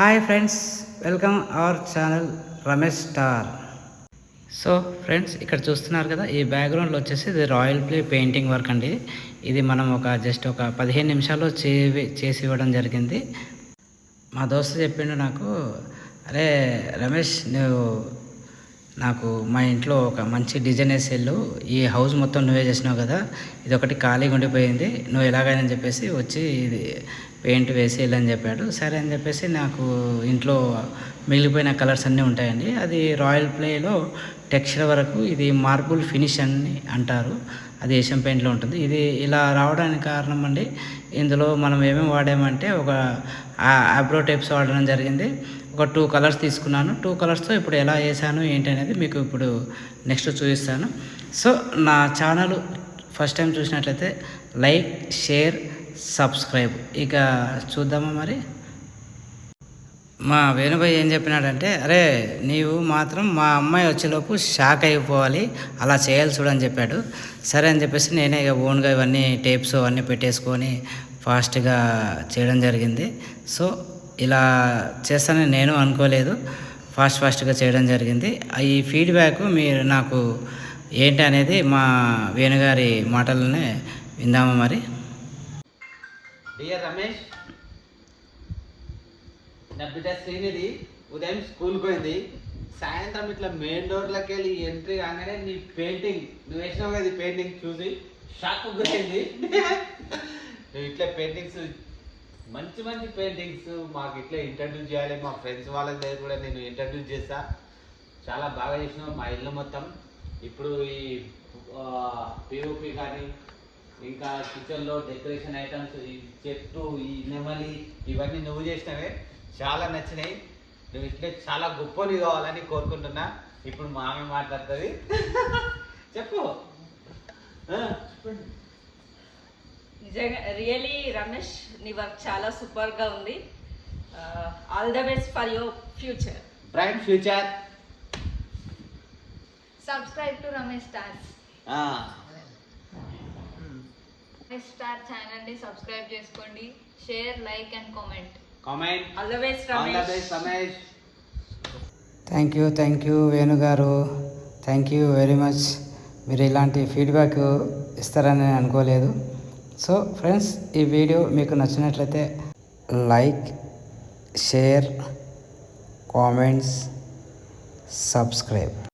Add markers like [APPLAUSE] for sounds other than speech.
Hi friends welcome our channel Ramesh star so friends ఇక్కడ చూస్తున్నారు కదా ఈ బ్యాక్గ్రౌండ్లో వచ్చేసి ఇది రాయల్ ప్లే పెయింటింగ్ వర్క్ అండి. ఇది మనం ఒక జస్ట్ ఒక పదిహేను నిమిషాల్లో చేవి చేసి ఇవ్వడం జరిగింది. మా దోస్తు చెప్పిండు నాకు అరే రమేష్ నువ్వు నాకు మా ఇంట్లో ఒక మంచి డిజైన్ వేసి వెళ్ళు. ఈ హౌస్ మొత్తం నువ్వే చేసినావు కదా ఇది ఒకటి ఖాళీగా ఉండిపోయింది. నువ్వు ఎలాగైనా చెప్పేసి వచ్చి ఇది పెయింట్ వేసి వెళ్ళని చెప్పాడు. సరే అని చెప్పేసి నాకు ఇంట్లో మిగిలిపోయిన కలర్స్ అన్నీ ఉంటాయండి. అది రాయల్ ప్లేలో టెక్స్చర్ వరకు ఇది మార్బుల్ ఫినిష్ అని అంటారు. అది ఏషియన్ పెయింట్లో ఉంటుంది. ఇది ఇలా రావడానికి కారణం అండి ఇందులో మనం ఏమేమి వాడామంటే ఒక ఆబ్రో టైప్స్ వాడడం జరిగింది. ఒక టూ కలర్స్ తీసుకున్నాను. టూ కలర్స్తో ఇప్పుడు ఎలా వేసాను ఏంటి అనేది మీకు ఇప్పుడు నెక్స్ట్ చూపిస్తాను. సో నా ఛానల్ ఫస్ట్ టైం చూసినట్లయితే లైక్ షేర్ సబ్స్క్రైబ్. ఇక చూద్దామా మరి? మా వేణుభాయ్ ఏం చెప్పినాడంటే అరే నీవు మాత్రం మా అమ్మాయి వచ్చేలోపు షాక్ అయిపోవాలి అలా చేయాలి చూడని చెప్పాడు. సరే అని చెప్పేసి నేనే ఇక ఓన్గా ఇవన్నీ టేప్స్ అవన్నీ పెట్టేసుకొని ఫాస్ట్గా చేయడం జరిగింది. సో ఇలా చేస్తానని నేను అనుకోలేదు. ఫాస్ట్ ఫాస్ట్గా చేయడం జరిగింది. ఈ ఫీడ్బ్యాక్ మీరు నాకు ఏంటి అనేది మా వేణుగారి మాటలనే విందామా మరి? డియర్ రమేష్ నా బిడ్డ శ్రీనిధి ఉదయం స్కూల్కి పోయింది. సాయంత్రం ఇట్లా మెయిన్ డోర్లోకి వెళ్ళి ఎంట్రీ కాగానే నీ పెయింటింగ్ నువ్వు వేసినావు కదా పెయింటింగ్ చూసి షాక్ గురైంది. నువ్వు ఇట్లా పెయింటింగ్స్ మంచి మంచి పెయింటింగ్స్ మాకు ఇట్లా ఇంట్రడ్యూస్ చేయాలి. మా ఫ్రెండ్స్ వాళ్ళ దగ్గర కూడా నేను ఇంట్రడ్యూస్ చేస్తా. చాలా బాగా చేసినావు మా ఇల్లు మొత్తం. ఇప్పుడు ఈ పిఓపి కానీ ఇంకా కిచెన్లో డెకరేషన్ ఐటమ్స్ ఈ చెట్టు ఈ నెమలి ఇవన్నీ నువ్వు చేసినవే. చాలా నచ్చినాయి. నువ్వు ఇట్లే చాలా గొప్పని కావాలని కోరుకుంటున్నా. ఇప్పుడు మా ఆమె మాట్లాడుతుంది. [LAUGHS] చెప్పు. నిజంగా రియలీ రమేష్ నీ వర్క్ చాలా సూపర్గా ఉంది. All the best for your future bright future subscribe to Ramesh stars Ramesh star ఛానల్ని సబ్స్క్రైబ్ చేసుకోండి. Share like and comment comment all the best all the Ramesh best Ramesh thank you thank you వేణుగారు thank you very much మీరు ఇలాంటి feedback ఇస్తారని నేను అనుకోలేదు. So friends ఈ video మీకు నచ్చినట్లయితే లైక్ షేర్ కామెంట్స్ సబ్స్క్రైబ్